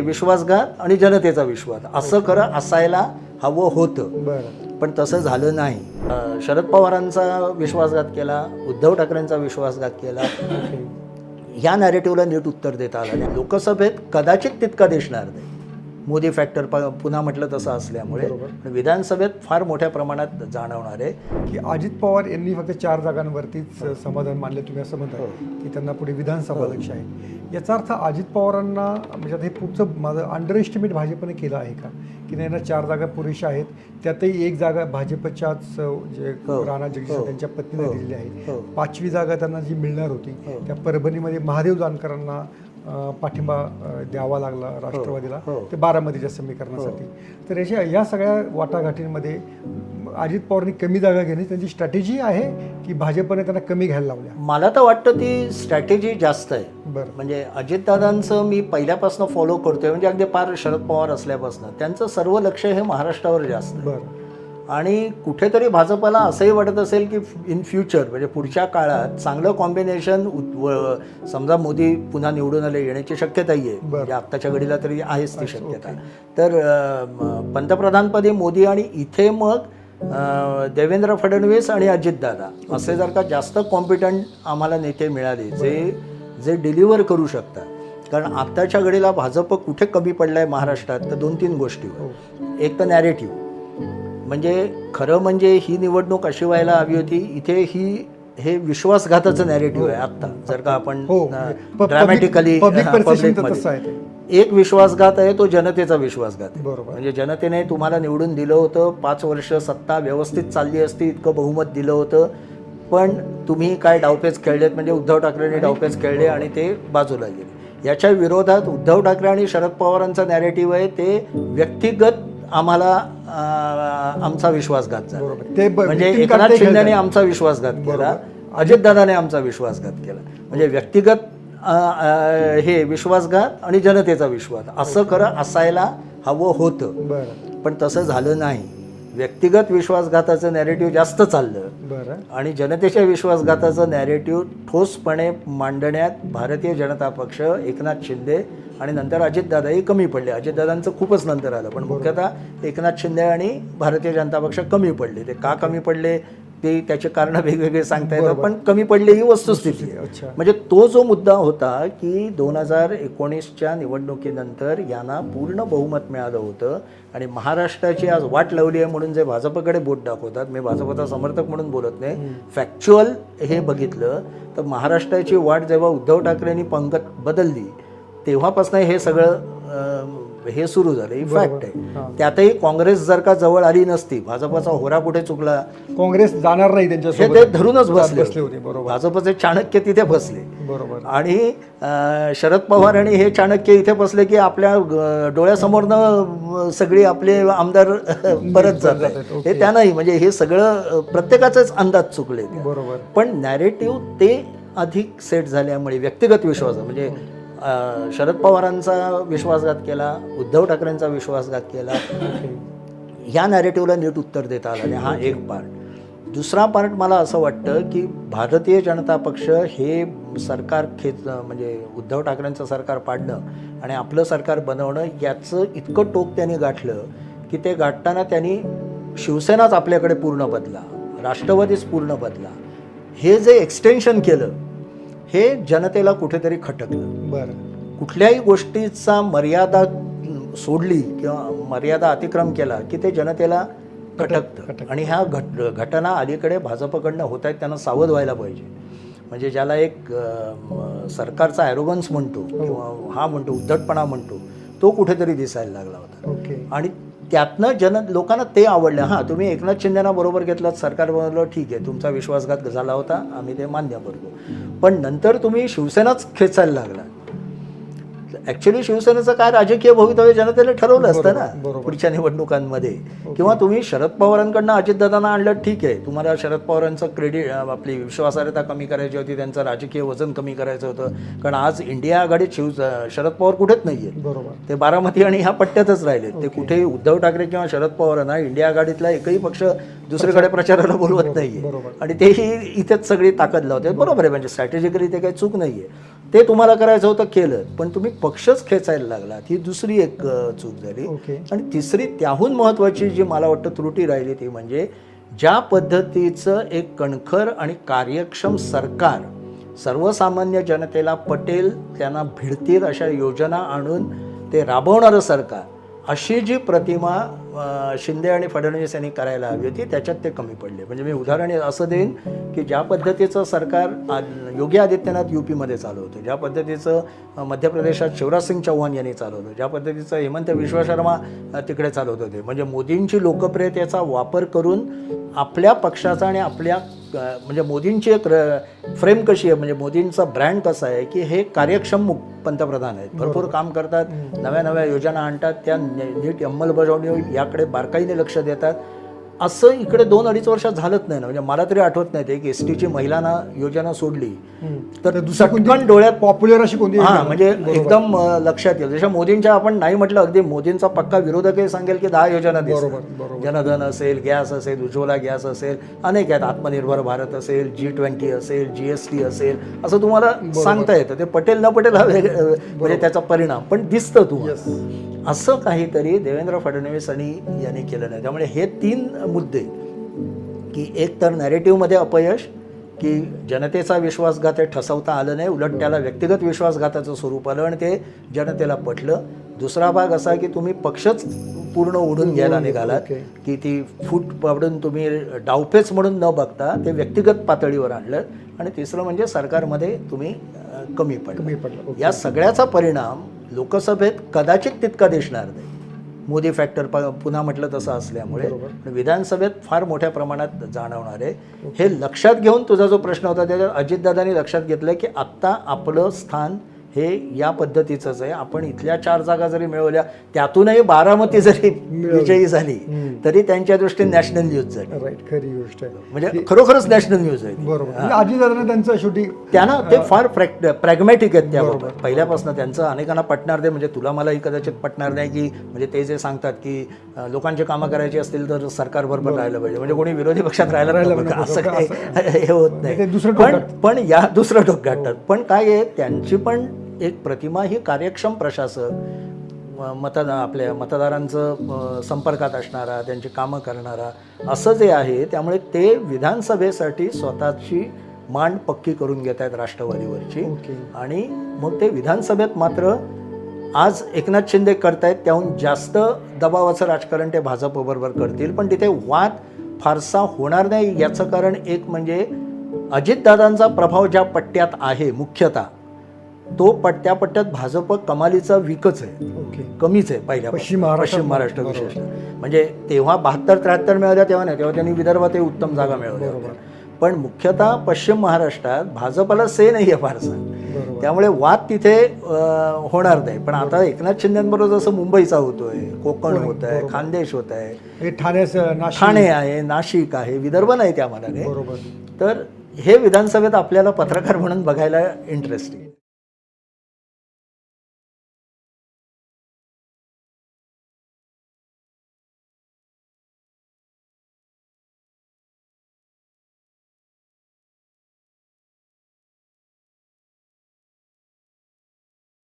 विश्वासघात आणि जनतेचा विश्वास. असं खरं असायला हवं होतं. पण तसं झालं नाही. शरद पवारांचा विश्वासघात केला उद्धव ठाकरेंचा विश्वासघात केला. ह्या नॅरेटिव्हला नीट उत्तर देता आलं नाही. लोकसभेत कदाचित तितका दिसणार नाही. मोदी फॅक्टर प- पुन्हा म्हटलं तसं असल्यामुळे विधानसभेत फार मोठ्या प्रमाणात जाणवणार आहे की अजित पवार यांनी फक्त चार जागांवरतीच समाधान मानले तुम्ही असं म्हणता की त्यांना पुढे विधानसभा लक्ष आहे याचा अर्थ अजित पवारांना म्हणजे आता हे पुढचं माझं अंडर एस्टिमेट भाजपने केलं आहे का की त्यांना चार जागा पुरेशा आहेत त्यातही एक जागा भाजपच्याच जे हो. राणा जगदीश हो. त्यांच्या पत्नीने हो. दिलेली आहे हो. पाचवी जागा त्यांना जी मिळणार होती हो. त्या परभणीमध्ये महादेव जानकरांना पाठिंबा द्यावा लागला राष्ट्रवादीला हो. ते बारामतीच्या समीकरणासाठी. तर याच्या या सगळ्या वाटाघाटींमध्ये अजित पवारांनी कमी जागा घेणे त्यांची स्ट्रॅटेजी आहे की भाजपने त्यांना कमी घ्यायला लावल्या? मला तर वाटतं ती स्ट्रॅटेजी जास्त आहे. बरं. म्हणजे अजितदादांचं मी पहिल्यापासून फॉलो करतोय. म्हणजे अगदी पार शरद पवार असल्यापासून. त्यांचं सर्व लक्ष हे महाराष्ट्रावर जास्त बरं. आणि कुठेतरी भाजपला असंही वाटत असेल की इन फ्युचर म्हणजे पुढच्या काळात चांगलं कॉम्बिनेशन समजा मोदी पुन्हा निवडून आले येण्याची शक्यताही आहे. म्हणजे आत्ताच्या घडीला तरी आहेच ती शक्यता. तर पंतप्रधानपदी मोदी आणि इथे मग देवेंद्र फडणवीस आणि अजितदादा असे जर का जास्त कॉम्पिटंट आम्हाला नेते मिळाले जे जे डिलिव्हर करू शकतात. कारण आत्ताच्या घडीला भाजप कुठे कमी पडलाय महाराष्ट्रात तर दोन तीन गोष्टीवर एक तर नॅरेटिव्ह म्हणजे खरं म्हणजे ही निवडणूक अशी व्हायला हवी होती इथे ही हे विश्वासघाताचं नॅरेटिव्ह आहे आत्ता जर का आपण हो ड्रॅमॅटिकली ते. एक विश्वासघात आहे तो जनतेचा विश्वासघात आहे. म्हणजे जनतेने तुम्हाला निवडून दिलं होतं पाच वर्ष सत्ता व्यवस्थित चालली असती इतकं बहुमत दिलं होतं पण तुम्ही काय डावपेच खेळलेत म्हणजे उद्धव ठाकरेंनी डावपेच खेळले आणि ते बाजूला गेले. याच्या विरोधात उद्धव ठाकरे आणि शरद पवारांचा नॅरेटिव्ह आहे ते व्यक्तिगत आम्हाला आमचा विश्वासघात झाला. ते म्हणजे एकनाथ शिंदेने. आमचा विश्वासघात केला. अजितदादाने आमचा विश्वासघात केला. म्हणजे व्यक्तिगत हे विश्वासघात आणि जनतेचा विश्वास. असं खरं असायला हवं होतं. पण तसं झालं नाही. व्यक्तिगत विश्वासघाताचं नॅरेटिव्ह जास्त चाललं. बरं. आणि जनतेच्या विश्वासघाताचं नॅरेटिव्ह ठोसपणे मांडण्यात भारतीय जनता पक्ष एकनाथ शिंदे आणि नंतर अजितदादाही कमी पडले. अजितदादांचं खूपच नंतर आलं पण मुख्यतः एकनाथ शिंदे आणि भारतीय जनता पक्ष कमी पडले. ते का कमी पडले? ते त्याचे कारण वेगवेगळे सांगता येतात पण कमी पडले ही वस्तुस्थिती. आहे अच्छा. म्हणजे तो जो मुद्दा होता की दोन हजार एकोणीसच्या निवडणुकीनंतर यांना पूर्ण बहुमत मिळालं होतं आणि महाराष्ट्राची आज वाट लावली आहे म्हणून जे भाजपकडे बोट दाखवतात मी भाजपचा समर्थक म्हणून बोलत नाही फॅक्च्युअल हे बघितलं तर महाराष्ट्राची वाट जेव्हा उद्धव ठाकरेंनी पंगत बदलली तेव्हापासून हे सगळं हे सुरू झालं. ही फॅक्ट आहे. त्यातही काँग्रेस जर का जवळ आली नसती भाजपचा होरा कुठे चुकला? काँग्रेस जाणार नाही त्यांच्यासोबत. ते धरूनच बसले होते बरोबर. भाजपचे चाणक्य तिथे बसले. बरोबर. आणि शरद पवार आणि हे चाणक्य इथे बसले की आपल्या डोळ्यासमोरनं सगळी आपले आमदार परत जात जातात. हे त्या नाही. म्हणजे हे सगळं प्रत्येकाचेच अंदाज चुकले. बरोबर. पण नॅरेटिव्ह ते अधिक सेट झाल्यामुळे व्यक्तिगत विश्वास म्हणजे शरद पवारांचा विश्वासघात केला उद्धव ठाकरेंचा विश्वासघात केला. ह्या नॅरेटिव्हला नीट उत्तर देता आलं नाही हा एक पार्ट दुसरा पार्ट मला असं वाटतं की भारतीय जनता पक्ष हे सरकार खेच म्हणजे उद्धव ठाकरेंचं सरकार पाडणं आणि आपलं सरकार बनवणं याचं इतकं टोक त्यांनी गाठलं की ते गाठताना त्यांनी शिवसेनाच आपल्याकडे पूर्ण बदला राष्ट्रवादीच पूर्ण बदला. हे जे एक्सटेन्शन केलं हे जनतेला कुठेतरी खटकलं. बरं. कुठल्याही गोष्टीचा मर्यादा सोडली किंवा मर्यादा अतिक्रम केला की ते जनतेला खटकतं. आणि ह्या घट घटना अलीकडे भाजपकडनं होत आहेत त्यांना सावध व्हायला पाहिजे. म्हणजे ज्याला एक सरकारचा ॲरोगन्स म्हणतो किंवा हा म्हणतो उद्धटपणा म्हणतो तो कुठेतरी दिसायला लागला होता. आणि त्यातनं जन लोकांना ते आवडलं. हां तुम्ही एकनाथ शिंदेना बरोबर घेतलात सरकार बनवलं ठीक आहे तुमचा विश्वासघात झाला होता आम्ही ते मान्य करतो. पण नंतर तुम्ही शिवसेनाच खेचायला लागला ॲक्च्युली शिवसेनेचं काय राजकीय भवितव्य जनतेने ठरवलं असतं ना. पुढच्या निवडणुकांमध्ये. किंवा तुम्ही शरद पवारांकडनं अजितदादांना आणलं ठीक आहे. तुम्हाला शरद पवारांचं क्रेडिट आपली विश्वासार्हता कमी करायची होती त्यांचं राजकीय वजन कमी करायचं होतं. कारण आज इंडिया आघाडीत शिव शरद पवार कुठेच नाही आहे बरोबर. ते बारामती आणि ह्या पट्ट्यातच राहिले ते कुठेही उद्धव ठाकरे किंवा शरद पवारांना इंडिया आघाडीतला एकही पक्ष दुसरीकडे प्रचाराला बोलवत नाहीये. आणि तेही इथेच सगळी ताकद लावते. बरोबर आहे म्हणजे स्ट्रॅटेजिकली ते काही चूक नाहीये. ते तुम्हाला करायचं होतं केलं. पण तुम्ही पक्षच खेचायला लागलात ही दुसरी एक चूक झाली. आणि तिसरी त्याहून महत्त्वाची जी मला वाटतं त्रुटी राहिली ती म्हणजे ज्या पद्धतीचं एक कणखर आणि कार्यक्षम सरकार सर्वसामान्य जनतेला पटेल त्यांना भिडतील अशा योजना आणून ते राबवणारं सरकार अशी जी प्रतिमा शिंदे आणि फडणवीस यांनी करायला हवी होती त्याच्यात ते कमी पडले. म्हणजे मी उदाहरण असं देईन की ज्या पद्धतीचं सरकार योगी आदित्यनाथ यू पीमध्ये चालवतं ज्या पद्धतीचं मध्य प्रदेशात शिवराज सिंग चौहान यांनी चालवलं ज्या पद्धतीचं हेमंत विश्व शर्मा तिकडे चालवत होते म्हणजे मोदींची लोकप्रियतेचा वापर करून आपल्या पक्षाचा आणि आपल्या म्हणजे मोदींची एक फ्रेम कशी आहे म्हणजे मोदींचा ब्रँड कसा आहे की हे कार्यक्षम पंतप्रधान आहेत. भरपूर काम करतात नव्या नव्या योजना आणतात त्या नीट अंमलबजावणी याकडे बारकाईने लक्ष देतात. असं इकडे दोन अडीच वर्षात झालंच नाही ना. म्हणजे मला तरी आठवत नाही ते की एस टीची महिलांना योजना सोडली. तर चटकन डोळ्यात पॉप्युलर अशी कोणती हा? म्हणजे. एकदम लक्षात येईल. जशा मोदींच्या आपण नाही म्हटलं अगदी मोदींचा पक्का विरोधकही सांगेल की दहा योजना दिसतात. बरोबर. जनधन असेल गॅस असेल उज्ज्वला गॅस असेल अनेक आहेत. आत्मनिर्भर भारत असेल जी ट्वेंटी असेल जी एस टी असेल असं तुम्हाला सांगता येतं. ते पटेल न पटेल हा म्हणजे त्याचा परिणाम. पण दिसतं तुम्हाला. असं काहीतरी देवेंद्र फडणवीस आणि यांनी केलं नाही त्यामुळे हे तीन मुद्दे की एक तर नॅरेटिव्हमध्ये अपयश की जनतेचा विश्वासघात हे ठसवता आलं नाही उलट त्याला व्यक्तिगत विश्वासघाताचं स्वरूप आलं आणि ते जनतेला पटलं दुसरा भाग असा की तुम्ही पक्षच पूर्ण ओढून घ्यायला निघालात ओके. की ती फूट पाडून तुम्ही डावपेच म्हणून न बघता ते व्यक्तिगत पातळीवर आणलं आणि तिसरं म्हणजे सरकारमध्ये तुम्ही कमी पडलं. या सगळ्याचा परिणाम लोकसभेत कदाचित तितका दिसणार नाही. मोदी फॅक्टर प पुन्हा म्हटलं तसं असल्यामुळे विधानसभेत फार मोठ्या प्रमाणात जाणवणार आहे. हे लक्षात घेऊन तुझा जो प्रश्न होता त्याच्यात अजितदादांनी लक्षात घेतलं की आत्ता आपलं स्थान हे या पद्धतीचंच आहे. आपण इथल्या चार जागा जरी मिळवल्या त्यातूनही बारामती जरी विजयी झाली तरी त्यांच्या दृष्टीने नॅशनल न्यूज झाली. राईट खरी गोष्ट आहे. म्हणजे खरोखरच नॅशनल न्यूज आहे. बरोबर. म्हणजे आजी दादांना त्यांचं शेवटी त्यांना ते फार प्रॅग्मॅटिक आहेत त्याबाबत पहिल्यापासून त्यांचं अनेकांना पटणार नाही म्हणजे तुला मलाही कदाचित पटणार नाही की म्हणजे ते जे सांगतात की लोकांची कामं करायची असतील तर सरकार बरोबर राहायला पाहिजे. म्हणजे कोणी विरोधी पक्षात राहायला का? नको असं? काही हे होत ते नाही. दुसरं पण. पण या दुसरं टोक गाठतात पण काय आहे त्यांची पण एक प्रतिमा ही कार्यक्षम प्रशासक मतदा आपल्या मतदारांचं संपर्कात असणारा त्यांची कामं करणारा असं जे आहे त्यामुळे ते विधानसभेसाठी स्वतःची मांड पक्की करून घेत आहेत राष्ट्रवादीवरची. ओके. आणि मग ते विधानसभेत मात्र आज एकनाथ शिंदे करतायत त्याहून जास्त दबावाचं राजकारण ते भाजपबरोबर करतील. पण तिथे वाद फारसा होणार नाही याचं कारण एक म्हणजे अजितदादांचा प्रभाव ज्या पट्ट्यात आहे मुख्यतः तो पट्ट्या पट्ट्यात भाजप कमालीचा विकच आहे. ओके. कमीच आहे पहिल्या पश्चिम महाराष्ट्रात पश्चिम महाराष्ट्र बरोबर. विशेषतः. म्हणजे तेव्हा बहात्तर त्र्याहत्तर मिळाल्या तेव्हा नाही. तेव्हा त्यांनी विदर्भात उत्तम जागा मिळवल्या. होत्या. पण मुख्यतः पश्चिम महाराष्ट्रात भाजपला से नाही आहे फारसा. बरोबर. त्यामुळे वाद तिथे अं, होणार नाही. पण आता एकनाथ शिंदेबरोबर जसं मुंबईचा होतोय कोकण होत आहे खानदेश होत आहे हे नाशिक ठाणे आहे नाशिक आहे विदर्भ नाही त्या मानाने. बरोबर. तर हे विधानसभेत आपल्याला पत्रकार म्हणून बघायला इंटरेस्टिंग